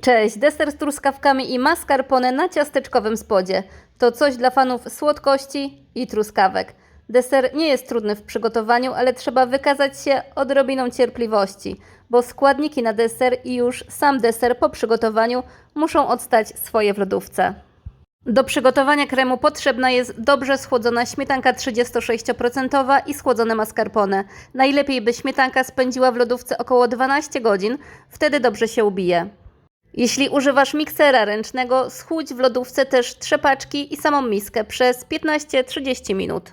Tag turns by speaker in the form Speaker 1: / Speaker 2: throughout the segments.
Speaker 1: Cześć, deser z truskawkami i mascarpone na ciasteczkowym spodzie. To coś dla fanów słodkości i truskawek. Deser nie jest trudny w przygotowaniu, ale trzeba wykazać się odrobiną cierpliwości, bo składniki na deser i już sam deser po przygotowaniu muszą odstać swoje w lodówce. Do przygotowania kremu potrzebna jest dobrze schłodzona śmietanka 36% i schłodzone mascarpone. Najlepiej by śmietanka spędziła w lodówce około 12 godzin, wtedy dobrze się ubije. Jeśli używasz miksera ręcznego, schłódź w lodówce też trzepaczki i samą miskę przez 15-30 minut.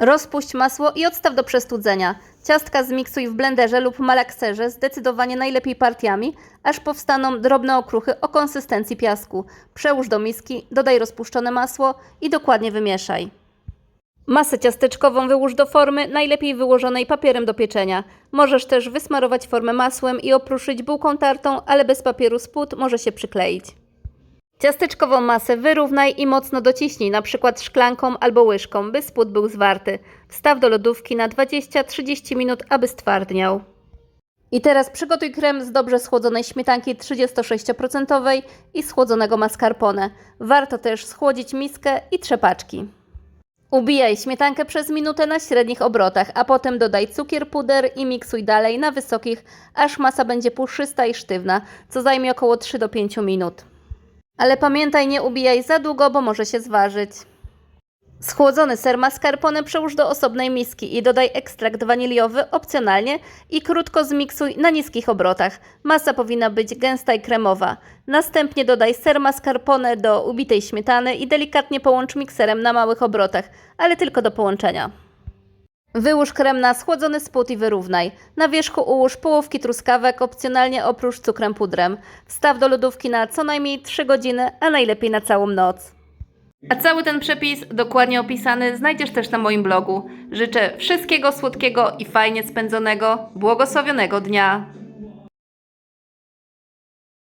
Speaker 1: Rozpuść masło i odstaw do przestudzenia. Ciastka zmiksuj w blenderze lub malakserze, zdecydowanie najlepiej partiami, aż powstaną drobne okruchy o konsystencji piasku. Przełóż do miski, dodaj rozpuszczone masło i dokładnie wymieszaj. Masę ciasteczkową wyłóż do formy, najlepiej wyłożonej papierem do pieczenia. Możesz też wysmarować formę masłem i opruszyć bułką tartą, ale bez papieru spód może się przykleić. Ciasteczkową masę wyrównaj i mocno dociśnij, przykład szklanką albo łyżką, by spód był zwarty. Wstaw do lodówki na 20-30 minut, aby stwardniał. I teraz przygotuj krem z dobrze schłodzonej śmietanki 36% i schłodzonego mascarpone. Warto też schłodzić miskę i trzepaczki. Ubijaj śmietankę przez minutę na średnich obrotach, a potem dodaj cukier, puder i miksuj dalej na wysokich, aż masa będzie puszysta i sztywna, co zajmie około 3 do 5 minut. Ale pamiętaj, nie ubijaj za długo, bo może się zważyć. Schłodzony ser mascarpone przełóż do osobnej miski i dodaj ekstrakt waniliowy opcjonalnie i krótko zmiksuj na niskich obrotach. Masa powinna być gęsta i kremowa. Następnie dodaj ser mascarpone do ubitej śmietany i delikatnie połącz mikserem na małych obrotach, ale tylko do połączenia. Wyłóż krem na schłodzony spód i wyrównaj. Na wierzchu ułóż połówki truskawek, opcjonalnie oprócz cukrem pudrem. Wstaw do lodówki na co najmniej 3 godziny, a najlepiej na całą noc. A cały ten przepis, dokładnie opisany, znajdziesz też na moim blogu. Życzę wszystkiego słodkiego i fajnie spędzonego, błogosławionego dnia.